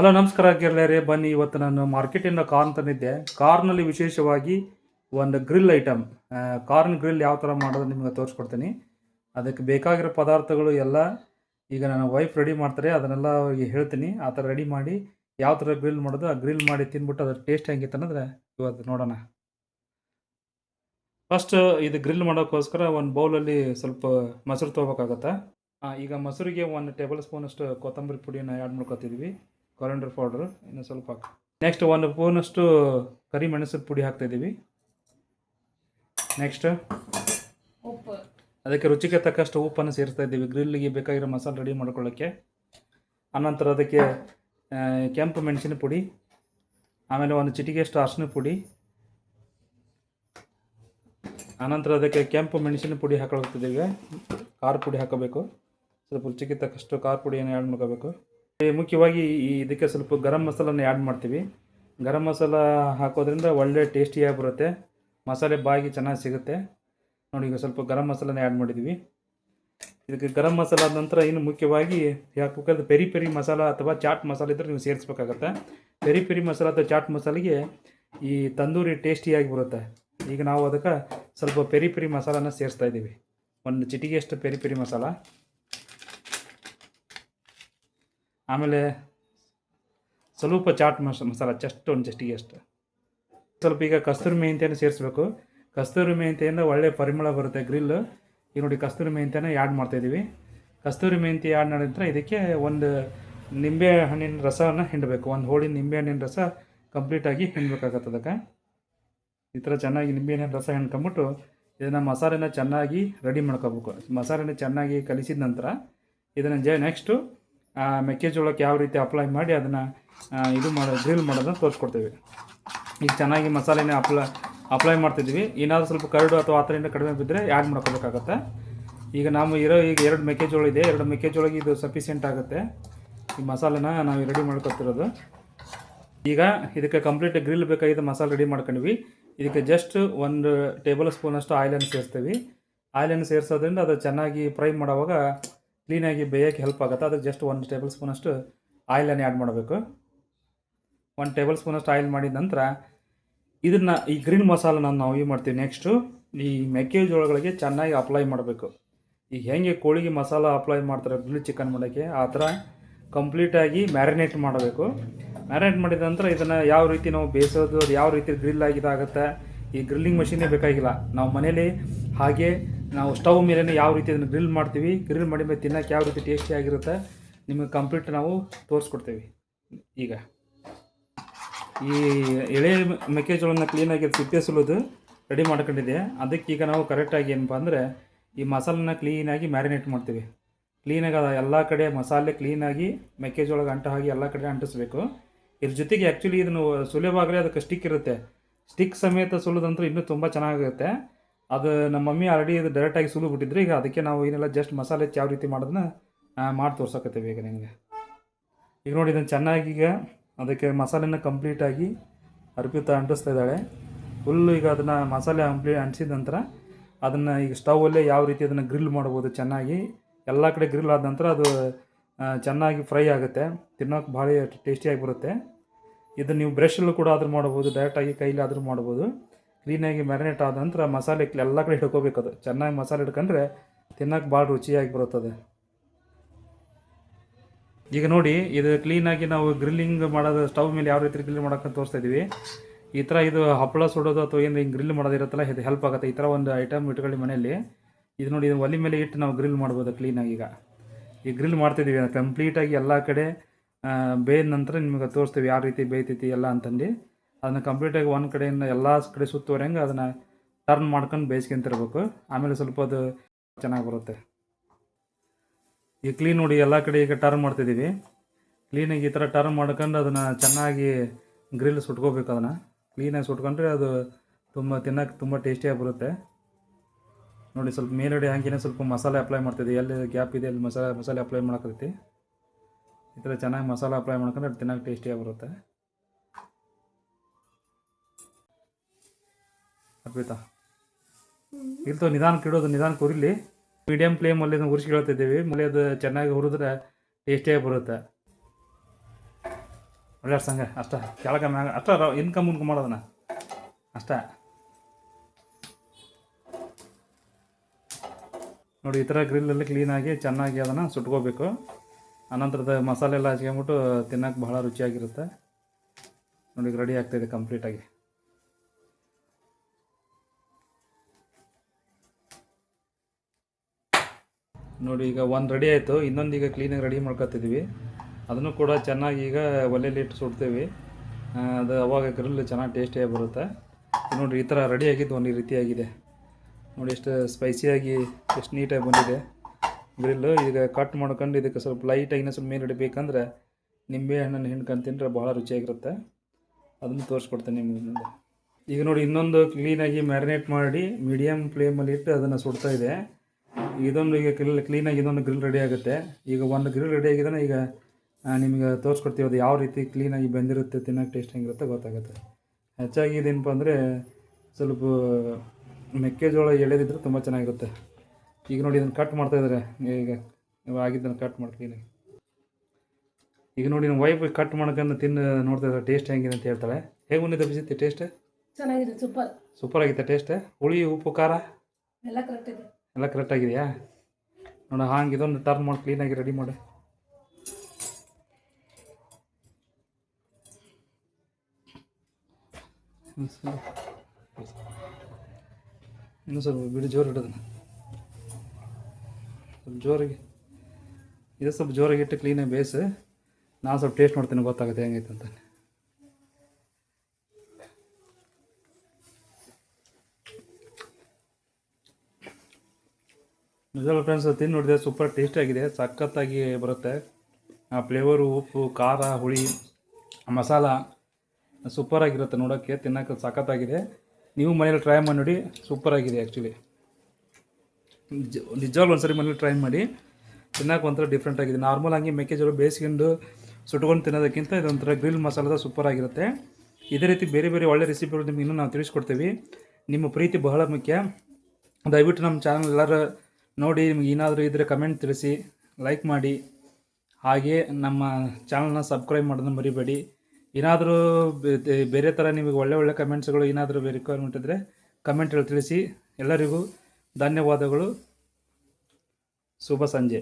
Hello, ನಮಸ್ಕಾರ ಗೆಳೆಯರೇ, ಬನ್ನಿ ಇವತ್ತು ನಾನು ಮಾರ್ಕೆಟಿಂದ ಕಾರ್ನ್ ತಂದಿದ್ದೆ ಕಾರ್ನಲ್ಲಿ ವಿಶೇಷವಾಗಿ ಒಂದು ಗ್ರಿಲ್ ಐಟಮ್ ಕಾರ್ನ್ ಗ್ರಿಲ್ ಯಾವ ಥರ ಮಾಡೋದು ನಿಮಗೆ ತೋರಿಸ್ಕೊಡ್ತೀನಿ. ಅದಕ್ಕೆ ಬೇಕಾಗಿರೋ ಪದಾರ್ಥಗಳು ಎಲ್ಲ ಈಗ ನನ್ನ ವೈಫ್ ರೆಡಿ ಮಾಡ್ತಾರೆ. ಅದನ್ನೆಲ್ಲ ಅವ್ರಿಗೆ ಹೇಳ್ತೀನಿ. ಆ ಥರ ರೆಡಿ ಮಾಡಿ ಯಾವ ಥರ ಗ್ರಿಲ್ ಮಾಡೋದು, ಆ ಗ್ರಿಲ್ ಮಾಡಿ ತಿಂದ್ಬಿಟ್ಟು ಅದ್ರ ಟೇಸ್ಟ್ ಹೆಂಗಿತ್ತು ಅನ್ನೋದ್ರೆ ಇವತ್ತು ನೋಡೋಣ. ಫಸ್ಟ್ ಇದು ಗ್ರಿಲ್ ಮಾಡೋಕ್ಕೋಸ್ಕರ ಒಂದು ಬೌಲಲ್ಲಿ ಸ್ವಲ್ಪ ಮೊಸರು ತೊಗೋಬೇಕಾಗತ್ತೆ? ಈಗ ಮೊಸರಿಗೆ ಒಂದು ಟೇಬಲ್ ಸ್ಪೂನಷ್ಟು ಕೊತ್ತಂಬರಿ ಪುಡಿಯನ್ನು ಆ್ಯಡ್ ಮಾಡ್ಕೊತಿದ್ವಿ. ಕೊರಂಡರ್ ಪೌಡ್ರು ಇನ್ನು ಸ್ವಲ್ಪ ಹಾಕಿ. ನೆಕ್ಸ್ಟ್ ಒಂದು ಸ್ಪೂನಷ್ಟು ಕರಿ ಮೆಣಸಿನ ಪುಡಿ ಹಾಕ್ತಾಯಿದ್ದೀವಿ ನೆಕ್ಸ್ಟ್ ಉಪ್ಪು. ಅದಕ್ಕೆ ರುಚಿಗೆ ತಕ್ಕಷ್ಟು ಉಪ್ಪನ್ನು ಸೇರಿಸ್ತಾ ಇದ್ದೀವಿ. ಗ್ರಿಲ್ಲಿಗೆ ಬೇಕಾಗಿರೋ ಮಸಾಲೆ ರೆಡಿ ಮಾಡ್ಕೊಳ್ಳೋಕ್ಕೆ. ಆನಂತರ ಅದಕ್ಕೆ ಕೆಂಪು ಮೆಣಸಿನ ಪುಡಿ ಆಮೇಲೆ ಒಂದು ಚಿಟಿಗೆಷ್ಟು ಅರಿಶಿನ ಪುಡಿ ಆನಂತರ ಅದಕ್ಕೆ ಕೆಂಪು ಮೆಣಸಿನ ಪುಡಿ ಹಾಕೊಳ್ತಿದ್ದೀವಿ ಖಾರ ಪುಡಿ ಹಾಕಬೇಕು. ಸ್ವಲ್ಪ ರುಚಿಗೆ ತಕ್ಕಷ್ಟು ಖಾರ ಪುಡಿಯನ್ನು ಆ್ಯಡ್ ಮಾಡ್ಕೋಬೇಕು ಮುಖ್ಯವಾಗಿ ಈ ಇದಕ್ಕೆ ಸ್ವಲ್ಪ ಗರಂ ಮಸಾಲನ ಆ್ಯಡ್ ಮಾಡ್ತೀವಿ. ಗರಂ ಮಸಾಲ ಹಾಕೋದ್ರಿಂದ ಒಳ್ಳೆ ಟೇಸ್ಟಿಯಾಗಿ ಬರುತ್ತೆ. ಮಸಾಲೆ ಬಾಯಿಗೆ ಚೆನ್ನಾಗಿ ಸಿಗುತ್ತೆ. ನೋಡಿ, ಈಗ ಸ್ವಲ್ಪ ಗರಂ ಮಸಾಲನ ಆ್ಯಡ್ ಮಾಡಿದ್ದೀವಿ ಇದಕ್ಕೆ ಗರಂ ಮಸಾಲ ಆದ ನಂತರ ಇನ್ನು ಮುಖ್ಯವಾಗಿ ಹಾಕ್ಬೇಕಾದ್ರೆ ಪೆರಿ ಪೆರಿ ಮಸಾಲ ಅಥವಾ ಚಾಟ್ ಮಸಾಲೆ ಇದ್ರೆ ನೀವು ಸೇರಿಸ್ಬೇಕಾಗತ್ತೆ. ಪೆರಿ ಪೆರಿ ಮಸಾಲ ಅಥವಾ ಚಾಟ್ ಮಸಾಲೆಗೆ ಈ ತಂದೂರಿ ಟೇಸ್ಟಿಯಾಗಿ ಬರುತ್ತೆ. ಈಗ ನಾವು ಅದಕ್ಕೆ ಸ್ವಲ್ಪ ಪೆರಿ ಪೆರಿ ಮಸಾಲನ ಸೇರಿಸ್ತಾ ಇದ್ದೀವಿ. ಒಂದು ಚಿಟಿಗೆಯಷ್ಟು ಪೆರಿ ಪೆರಿ ಮಸಾಲ. ಆಮೇಲೆ ಸ್ವಲ್ಪ ಚಾಟ್ ಮಸ, ಮಸಾಲ, ಜಸ್ಟ್ ಒಂದು ಜಸ್ಟಿಗೆ ಅಷ್ಟು. ಸ್ವಲ್ಪ ಈಗ ಕಸ್ತೂರಿ ಮೆಂತ್ಯನ ಸೇರಿಸ್ಬೇಕು. ಕಸ್ತೂರಿ ಮೆಂತ್ಯದಿಂದ ಒಳ್ಳೆ ಪರಿಮಳ ಬರುತ್ತೆ ಗ್ರಿಲ್. ಈಗ ನೋಡಿ ಕಸ್ತೂರಿ ಮೆಂತ್ಯನ ಆ್ಯಡ್ ಮಾಡ್ತಾಯಿದ್ದೀವಿ ಕಸ್ತೂರಿ ಮೆಹಂತಿ ಆ್ಯಡ್ ಮಾಡಿದ ನಂತರ ಇದಕ್ಕೆ ಒಂದು ನಿಂಬೆ ಹಣ್ಣಿನ ರಸವನ್ನು ಹಿಂಡಬೇಕು. ಒಂದು ಹೋಳಿ ನಿಂಬೆ ಹಣ್ಣಿನ ರಸ ಕಂಪ್ಲೀಟಾಗಿ ಹಿಂಡಬೇಕಾಗತ್ತೆ ಅದಕ್ಕೆ. ಈ ಥರ ಚೆನ್ನಾಗಿ ನಿಂಬೆ ಹಣ್ಣಿನ ರಸ ಹಿಂಡ್ಕೊಂಬಿಟ್ಟು ಇದನ್ನು ಮಸಾಲೆನ ಚೆನ್ನಾಗಿ ರೆಡಿ ಮಾಡ್ಕೋಬೇಕು. ಮಸಾಲೆನ ಚೆನ್ನಾಗಿ ಕಲಿಸಿದ ನಂತರ ಇದನ್ನು ಜ ನೆಕ್ಸ್ಟು ಮೆಕ್ಕೆಜೋಳಕ್ಕೆ ಯಾವ ರೀತಿ ಅಪ್ಲೈ ಮಾಡಿ ಅದನ್ನು ಇದು ಮಾಡೋ ಗ್ರಿಲ್ ಮಾಡೋದನ್ನ ತೋರಿಸ್ಕೊಡ್ತೀವಿ. ಈಗ ಚೆನ್ನಾಗಿ ಮಸಾಲೆನೇ ಅಪ್ಲೈ ಅಪ್ಲೈ ಮಾಡ್ತಿದ್ವಿ ಏನಾದರೂ ಸ್ವಲ್ಪ ಕರಡು ಅಥವಾ ಆ ಥರದಿಂದ ಕಡಿಮೆ ಬಿದ್ದರೆ ಆ್ಯಡ್ ಮಾಡ್ಕೋಬೇಕಾಗತ್ತೆ. ಈಗ ನಾವು ಇರೋ, ಈಗ ಎರಡು ಮೆಕ್ಕೆಜೋಳ ಇದೆ. ಎರಡು ಮೆಕ್ಕೆಜೋಳಗೆ ಇದು ಸಫಿಷಿಯೆಂಟ್ ಆಗುತ್ತೆ. ಈ ಮಸಾಲೆನ ನಾವು ರೆಡಿ ಮಾಡ್ಕೊತಿರೋದು ಈಗ ಇದಕ್ಕೆ ಕಂಪ್ಲೀಟ್ ಗ್ರಿಲ್ ಬೇಕಾಗಿದ್ದ ಮಸಾಲೆ ರೆಡಿ ಮಾಡ್ಕೊಂಡ್ವಿ. ಇದಕ್ಕೆ ಜಸ್ಟ್ ಒಂದು ಟೇಬಲ್ ಸ್ಪೂನಷ್ಟು ಆಯಿಲನ್ನು ಸೇರಿಸ್ತೀವಿ. ಆಯಿಲನ್ನು ಸೇರಿಸೋದ್ರಿಂದ ಅದು ಚೆನ್ನಾಗಿ ಫ್ರೈ ಮಾಡುವಾಗ ಕ್ಲೀನಾಗಿ ಬೇಯೋಕ್ಕೆ ಹೆಲ್ಪ್ ಆಗುತ್ತೆ. ಅದಕ್ಕೆ ಜಸ್ಟ್ ಒಂದು ಟೇಬಲ್ ಸ್ಪೂನಷ್ಟು ಆಯಿಲನ್ನು ಆ್ಯಡ್ ಮಾಡಬೇಕು. ಒಂದು ಟೇಬಲ್ ಸ್ಪೂನಷ್ಟು ಆಯಿಲ್ ಮಾಡಿದ ನಂತರ ಇದನ್ನು ಈ ಗ್ರೀನ್ ಮಸಾಲನ ನಾವು ಏನು ಮಾಡ್ತೀವಿ. ನೆಕ್ಸ್ಟು ಈ ಮೆಕ್ಕೆಜೋಳಗಳಿಗೆ ಚೆನ್ನಾಗಿ ಅಪ್ಲೈ ಮಾಡಬೇಕು. ಈಗ ಹೆಂಗೆ ಕೋಳಿಗೆ ಮಸಾಲ ಅಪ್ಲೈ ಮಾಡ್ತಾರೆ ಗ್ರಿಲ್ ಚಿಕನ್ ಮಾಡೋಕ್ಕೆ, ಆ ಥರ ಕಂಪ್ಲೀಟಾಗಿ ಮ್ಯಾರಿನೇಟ್ ಮಾಡಬೇಕು. ಮ್ಯಾರಿನೇಟ್ ಮಾಡಿದ ನಂತರ ಇದನ್ನು ಯಾವ ರೀತಿ ನಾವು ಬೇಯಿಸೋದು ಯಾವ ರೀತಿ ಗ್ರಿಲ್ ಆಗಿದಾಗುತ್ತೆ, ಈ ಗ್ರಿಲ್ಲಿಂಗ್ ಮಷೀನೇ ಬೇಕಾಗಿಲ್ಲ. ನಾವು ಮನೇಲಿ ಹಾಗೆ ನಾವು ಸ್ಟವ್ ಮೇಲೇ ಯಾವ ರೀತಿ ಅದನ್ನು ಗ್ರಿಲ್ ಮಾಡ್ತೀವಿ ಗ್ರಿಲ್ ಮಾಡಿ ಮೇಲೆ ತಿನ್ನೋಕ್ಕೆ ಯಾವ ರೀತಿ ಟೇಸ್ಟಿ ಆಗಿರುತ್ತೆ, ನಿಮಗೆ ಕಂಪ್ಲೀಟ್ ನಾವು ತೋರಿಸ್ಕೊಡ್ತೀವಿ. ಈಗ ಈ ಎಳೆ ಮೆಕ್ಕೆಜೋಳನ ಕ್ಲೀನಾಗಿ ಸಿಪ್ಪೆ ಸುಲಿದು ರೆಡಿ ಮಾಡ್ಕೊಂಡಿದೆ ಈಗ ನಾವು ಕರೆಕ್ಟಾಗಿ ಏನಪ್ಪ ಅಂದರೆ ಈ ಮಸಾಲನ್ನ ಕ್ಲೀನಾಗಿ ಮ್ಯಾರಿನೇಟ್ ಮಾಡ್ತೀವಿ. ಕ್ಲೀನಾಗಿ ಅದು ಎಲ್ಲ ಕಡೆ ಮಸಾಲೆ ಕ್ಲೀನಾಗಿ ಮೆಕ್ಕೆಜೋಳಗೆ ಅಂಟ ಹಾಕಿ ಎಲ್ಲ ಕಡೆ ಅಂಟಿಸ್ಬೇಕು. ಇದ್ರ ಜೊತೆಗೆ ಆ್ಯಕ್ಚುಲಿ ಇದನ್ನು ಸುಲಭವಾಗಲೇ ಅದಕ್ಕೆ ಸ್ಟಿಕ್ ಇರುತ್ತೆ. ಸ್ಟಿಕ್ ಸಮೇತ ಸುಲಿದಂತೂ ಇನ್ನೂ ತುಂಬ ಚೆನ್ನಾಗಿರುತ್ತೆ. ಅದು ನಮ್ಮ ಮಮ್ಮಿ ಆಲ್ರೆಡಿ ಅದು ಡೈರೆಕ್ಟಾಗಿ ಸುಲು ಬಿಟ್ಟಿದ್ರು. ಈಗ ಅದಕ್ಕೆ ನಾವು ಏನೆಲ್ಲ ಜಸ್ಟ್ ಮಸಾಲೆ ಯಾವ ರೀತಿ ಮಾಡೋದನ್ನ ಮಾಡಿ ತೋರ್ಸಕತ್ತೇವೆ ಈಗ ನಿಮಗೆ. ಈಗ ನೋಡಿ ಇದನ್ನು ಚೆನ್ನಾಗಿ ಈಗ ಅದಕ್ಕೆ ಮಸಾಲೆನ ಕಂಪ್ಲೀಟಾಗಿ ಅರ್ಪಿತ ಅಂಟಿಸ್ತಾ ಇದ್ದಾಳೆ. ಫುಲ್ಲು ಈಗ ಅದನ್ನು ಮಸಾಲೆ ಕಂಪ್ಲೀಟ್ ಅಂಟಿಸಿದ ನಂತರ ಅದನ್ನು ಈಗ ಸ್ಟವಲ್ಲೇ ಯಾವ ರೀತಿ ಅದನ್ನು ಗ್ರಿಲ್ ಮಾಡ್ಬೋದು ಚೆನ್ನಾಗಿ, ಎಲ್ಲ ಕಡೆ ಗ್ರಿಲ್ ಆದ ನಂತರ ಅದು ಚೆನ್ನಾಗಿ ಫ್ರೈ ಆಗುತ್ತೆ. ತಿನ್ನೋಕೆ ಭಾಳ ಟೇಸ್ಟಿಯಾಗಿ ಬರುತ್ತೆ. ಇದನ್ನು ನೀವು ಬ್ರಷಲ್ಲೂ ಕೂಡ ಆದರೂ ಮಾಡ್ಬೋದು ಡೈರೆಕ್ಟಾಗಿ ಕೈಲಿ ಆದರೂ ಮಾಡ್ಬೋದು. ಕ್ಲೀನಾಗಿ ಮ್ಯಾರಿನೇಟ್ ಆದ ನಂತರ ಮಸಾಲೆ ಎಲ್ಲ ಕಡೆ ಹಿಡ್ಕೋಬೇಕು ಅದು. ಚೆನ್ನಾಗಿ ಮಸಾಲೆ ಹಿಡ್ಕೊಂಡ್ರೆ ತಿನ್ನೋಕೆ ಭಾಳ ರುಚಿಯಾಗಿ ಬರುತ್ತದೆ. ಈಗ ನೋಡಿ, ಇದು ಕ್ಲೀನಾಗಿ ನಾವು ಗ್ರಿಲ್ಲಿಂಗ್ ಮಾಡೋದು, ಸ್ಟವ್ ಮೇಲೆ ಯಾವ ರೀತಿ ಗ್ರಿಲ್ ಮಾಡೋಕ್ಕಂತ ತೋರಿಸ್ತಾ ಇದ್ದೀವಿ. ಈ ಥರ ಇದು ಹಪ್ಪಳ ಸುಡೋದು ಅಥವಾ ಏನು ಹಿಂಗೆ ಗ್ರಿಲ್ ಮಾಡೋದಿರುತ್ತಲ್ಲ ಇದು ಹೆಲ್ಪ್ ಆಗುತ್ತೆ. ಈ ಥರ ಒಂದು ಐಟಮ್ ಇಟ್ಕೊಳ್ಳಿ ಮನೆಯಲ್ಲಿ. ಇದು ನೋಡಿ, ಇದು ಒಲೆ ಮೇಲೆ ಇಟ್ಟು ನಾವು ಗ್ರಿಲ್ ಮಾಡ್ಬೋದು ಕ್ಲೀನಾಗಿ ಈಗ. ಈ ಗ್ರಿಲ್ ಮಾಡ್ತಿದ್ದೀವಿ ಕಂಪ್ಲೀಟಾಗಿ ಎಲ್ಲ ಕಡೆ ಬೇಯ್ದ ನಂತರ ನಿಮಗೆ ತೋರಿಸ್ತೀವಿ ಯಾವ ರೀತಿ ಬೇಯ್ತೈತಿ ಎಲ್ಲ ಅಂತಂದು. ಅದನ್ನು ಕಂಪ್ಲೀಟಾಗಿ ಒಂದು ಕಡೆಯಿಂದ ಎಲ್ಲ ಕಡೆ ಸುತ್ತುವರೆಂಗೆ ಅದನ್ನು ಟರ್ನ್ ಮಾಡ್ಕೊಂಡು ಬೇಯಿಸ್ಕೊಂತಿರ್ಬೇಕು ಆಮೇಲೆ ಸ್ವಲ್ಪ ಅದು ಚೆನ್ನಾಗಿ ಬರುತ್ತೆ. ಈ ಕ್ಲೀನ್ ನೋಡಿ ಎಲ್ಲ ಕಡೆ ಈಗ ಟರ್ನ್ ಮಾಡ್ತಿದ್ದೀವಿ ಕ್ಲೀನಾಗಿ ಈ ಥರ ಟರ್ನ್ ಮಾಡ್ಕೊಂಡು ಅದನ್ನು ಚೆನ್ನಾಗಿ ಗ್ರಿಲ್ ಸುಟ್ಕೋಬೇಕು ಅದನ್ನು. ಕ್ಲೀನಾಗಿ ಸುಟ್ಕೊಂಡ್ರೆ ಅದು ತುಂಬ ತಿನ್ನೋಕೆ ತುಂಬ ಟೇಸ್ಟಿಯಾಗಿ ಬರುತ್ತೆ. ನೋಡಿ ಸ್ವಲ್ಪ ಮೇಲ್ಗಡೆ ಹಾಕಿನೇ ಸ್ವಲ್ಪ ಮಸಾಲೆ ಅಪ್ಲೈ ಮಾಡ್ತಿದ್ದೆ ಎಲ್ಲಿ ಗ್ಯಾಪ್ ಇದೆ ಅಲ್ಲಿ ಮಸಾಲೆ ಮಸಾಲೆ ಅಪ್ಲೈ ಮಾಡಕತ್ತೈತಿ ಈ ಥರ ಚೆನ್ನಾಗಿ ಮಸಾಲೆ ಅಪ್ಲೈ ಮಾಡ್ಕೊಂಡ್ರೆ ಅದು ತಿನ್ನೋಕೆ ಟೇಸ್ಟಿಯಾಗಿ ಬರುತ್ತೆ. ಅರ್ಪಿತಾ ಇರ್ತವೆ ನಿಧಾನಕ್ಕೆ ಇಡೋದು ನಿಧಾನ ಉರಿಲಿ ಮೀಡಿಯಮ್ ಫ್ಲೇಮ್ ಅಲ್ಲಿ ಉರಿಸಿ ಹೇಳ್ತಿದ್ದೀವಿ ಮಳೆ ಅದು ಚೆನ್ನಾಗಿ ಹುರಿದ್ರೆ ಟೇಸ್ಟಿಯಾಗಿ ಬರುತ್ತೆ. ಒಳ್ಳೆ ಸಂಗ ಅಷ್ಟ. ಕೆಳಗೆ ಅಷ್ಟ ಇನ್ಕಮ್ ಉನ್ಕಮ್ ಮಾಡೋದನ್ನ. ಅಷ್ಟ. ನೋಡಿ, ಈ ಥರ ಗ್ರಿಲ್ಲಲ್ಲಿ ಕ್ಲೀನಾಗಿ ಚೆನ್ನಾಗಿ ಅದನ್ನು ಸುಟ್ಕೋಬೇಕು. ಅನಂತರದ ಮಸಾಲೆ ಎಲ್ಲ ಹಚ್ಕೊಂಬಿಟ್ಟು ತಿನ್ನೋಕೆ ಬಹಳ ರುಚಿಯಾಗಿರುತ್ತೆ. ನೋಡಿ ರೆಡಿ ಆಗ್ತಾಯಿದೆ ಕಂಪ್ಲೀಟಾಗಿ ನೋಡಿ, ಈಗ ಒಂದು ರೆಡಿ ಆಯಿತು. ಇನ್ನೊಂದು ಈಗ ಕ್ಲೀನಾಗಿ ರೆಡಿ ಮಾಡ್ಕೊತಿದ್ವಿ. ಅದನ್ನು ಕೂಡ ಚೆನ್ನಾಗಿ ಈಗ ಒಲೆಯಲ್ಲಿ ಇಟ್ಟು ಸುಡ್ತೀವಿ. ಅದು ಅವಾಗ ಗ್ರಿಲ್ ಚೆನ್ನಾಗಿ ಟೇಸ್ಟಿಯಾಗಿ ಬರುತ್ತೆ. ನೋಡಿ ಈ ಥರ ರೆಡಿ ಆಗಿದ್ದು ಒಂದು ರೀತಿಯಾಗಿದೆ. ನೋಡಿ, ಎಷ್ಟು ಸ್ಪೈಸಿಯಾಗಿ ಎಷ್ಟು ನೀಟಾಗಿ ಬಂದಿದೆ ಗ್ರಿಲ್ಲು ಈಗ ಕಟ್ ಮಾಡ್ಕೊಂಡು ಇದಕ್ಕೆ ಸ್ವಲ್ಪ ಲೈಟಾಗಿ ಇನ್ನೂ ಸ್ವಲ್ಪ ಮೇಲೆ ಇಡಬೇಕಂದ್ರೆ ನಿಂಬೆ ಹಣ್ಣನ್ನು ಹಿಂಡ್ಕೊಂಡು ತಿಂದರೆ ಭಾಳ ರುಚಿಯಾಗಿರುತ್ತೆ. ಅದನ್ನು ತೋರಿಸ್ಕೊಡ್ತೇನೆ ನಿಮಗೆ ಮುಂದೆ ಈಗ ನೋಡಿ, ಇನ್ನೊಂದು ಕ್ಲೀನಾಗಿ ಮ್ಯಾರಿನೇಟ್ ಮಾಡಿ ಮೀಡಿಯಮ್ ಫ್ಲೇಮಲ್ಲಿ ಇಟ್ಟು ಅದನ್ನು ಸುಡ್ತಾ ಇದೆ. ಇದೊಂದು ಈಗ ಗ್ರಿಲ್ ಕ್ಲೀನಾಗಿ ಇದೊಂದು ಗ್ರಿಲ್ ರೆಡಿ ಆಗುತ್ತೆ. ಈಗ ಒಂದು ಗ್ರಿಲ್ ರೆಡಿ ಆಗಿದ್ರೆ ಈಗ ನಿಮಗೆ ತೋರಿಸ್ಕೊಡ್ತೀವಿ ಅದು ಯಾವ ರೀತಿ ಕ್ಲೀನಾಗಿ ಬೆಂದಿರುತ್ತೆ ತಿನ್ನೋಕೆ ಟೇಸ್ಟ್ ಹೆಂಗಿರುತ್ತೆ ಗೊತ್ತಾಗುತ್ತೆ. ಹೆಚ್ಚಾಗಿ ಇದೇನಪ್ಪ ಅಂದರೆ ಸ್ವಲ್ಪ ಮೆಕ್ಕೆಜೋಳ ಎಳೆದಿದ್ರೆ ತುಂಬ ಚೆನ್ನಾಗಿರುತ್ತೆ. ಈಗ ನೋಡಿ ಇದನ್ನು ಕಟ್ ಮಾಡ್ತಾ ಇದ್ದಾರೆ ಈಗ ಆಗಿದ್ದನ್ನು ಕಟ್ ಮಾಡಿ ಕ್ಲೀನಾಗಿ ಈಗ ನೋಡಿ ನಮ್ಮ ವೈಫ್ ಕಟ್ ಮಾಡ್ಕೊಂಡು ತಿನ್ನು ನೋಡ್ತಾ ಇದ್ದಾರೆ ಟೇಸ್ಟ್ ಹೆಂಗಿದೆ ಅಂತ ಹೇಳ್ತಾಳೆ. ಹೇಗೆ ಬಂದಿದೆ ಬಿಸಿತ್ತೆ ಟೇಸ್ಟ್ ಚೆನ್ನಾಗಿದೆ ಸೂಪರ್ ಸೂಪರ್ ಆಗಿತ್ತೆ ಟೇಸ್ಟ್ ಹುಳಿ ಉಪ್ಪು ಖಾರ? ಎಲ್ಲ ಕರೆಕ್ಟ್ ಇದೆ. ಎಲ್ಲ ಕರೆಕ್ಟ್ ಆಗಿದೆಯಾ? ನೋಡ ಹಾಂಗೆ ಇದೊಂದು ಟರ್ನ್ ಮಾಡಿ ಕ್ಲೀನಾಗಿ ರೆಡಿ ಮಾಡಿ. ಇನ್ನೂ ಸ್ವಲ್ಪ ಬಿಡಿ, ಜೋರು ಇಡೋದನ್ನ. ಸ್ವಲ್ಪ ಜೋರಿಗೆ. ಇದು ಸ್ವಲ್ಪ ಜೋರಾಗಿ ಇಟ್ಟು ಕ್ಲೀನಾಗಿ ಬೇಯಿಸಿ. ನಾನು ಸ್ವಲ್ಪ ಟೇಸ್ಟ್ ನೋಡ್ತೀನಿ, ಗೊತ್ತಾಗುತ್ತೆ ಹೆಂಗೈತೆ ಅಂತ. ನಿಜವಲ್ಲ ಫ್ರೆಂಡ್ಸ್ ತಿಂದು ನೋಡಿದೆ ಸೂಪರ್ ಟೇಸ್ಟಿಯಾಗಿದೆ ಆಗಿದೆ. ಸಖತ್ತಾಗಿ ಬರುತ್ತೆ. ಆ ಫ್ಲೇವರು ಉಪ್ಪು, ಖಾರ, ಹುಳಿ, ಮಸಾಲ ಸೂಪರ್ ಆಗಿರುತ್ತೆ ನೋಡೋಕ್ಕೆ ತಿನ್ನೋಕೆ ಸಖತ್ತಾಗಿದೆ. ನೀವು ಮನೇಲಿ ಟ್ರೈ ಮಾಡಿ ನೋಡಿ ಸೂಪರ್ ಆಗಿದೆ ನಿಜ, ನಿಜವಾಗ್ಲೂ ಒಂದ್ಸರಿ ಮನೇಲಿ ಟ್ರೈ ಮಾಡಿ ತಿನ್ನೋಕೆ ಒಂಥರ ಡಿಫ್ರೆಂಟ್ ಆಗಿದೆ. ನಾರ್ಮಲ್ ಹಾಗೆ ಮೆಕ್ಕೆಜೋಳ ಬೇಯಿಸ್ಕೊಂಡು ಸುಟ್ಕೊಂಡು ತಿನ್ನೋದಕ್ಕಿಂತ ಇದೊಂಥರ ಗ್ರಿಲ್ ಮಸಾಲದ ಸೂಪರ್ ಆಗಿರುತ್ತೆ. ಇದೇ ರೀತಿ ಬೇರೆ ಬೇರೆ ಒಳ್ಳೆ ರೆಸಿಪಿಗಳು ನಿಮಗೆ ಇನ್ನೂ ನಾವು ತಿಳಿಸ್ಕೊಡ್ತೀವಿ. ನಿಮ್ಮ ಪ್ರೀತಿ ಬಹಳ ಮುಖ್ಯ. ದಯವಿಟ್ಟು ನಮ್ಮ ಚಾನಲ್ ಎಲ್ಲರೂ ನೋಡಿ, ನಿಮ್ಗೆ ಏನಾದರೂ ಇದ್ದರೆ ಕಮೆಂಟ್ ತಿಳಿಸಿ ಲೈಕ್ ಮಾಡಿ. ಹಾಗೆ ನಮ್ಮ ಚಾನಲ್ನ ಸಬ್ಸ್ಕ್ರೈಬ್ ಮಾಡೋದನ್ನ ಮರಿಬೇಡಿ. ಏನಾದರೂ ಬೇರೆ ಥರ ನಿಮಗೆ ಒಳ್ಳೆ ಒಳ್ಳೆ ಕಮೆಂಟ್ಸ್ಗಳು ಏನಾದರೂ ರಿಕ್ವೈರ್ಮೆಂಟ್ ಇದ್ದರೆ ಕಮೆಂಟ್ಗಳು ತಿಳಿಸಿ. ಎಲ್ಲರಿಗೂ ಧನ್ಯವಾದಗಳು. ಶುಭ ಸಂಜೆ.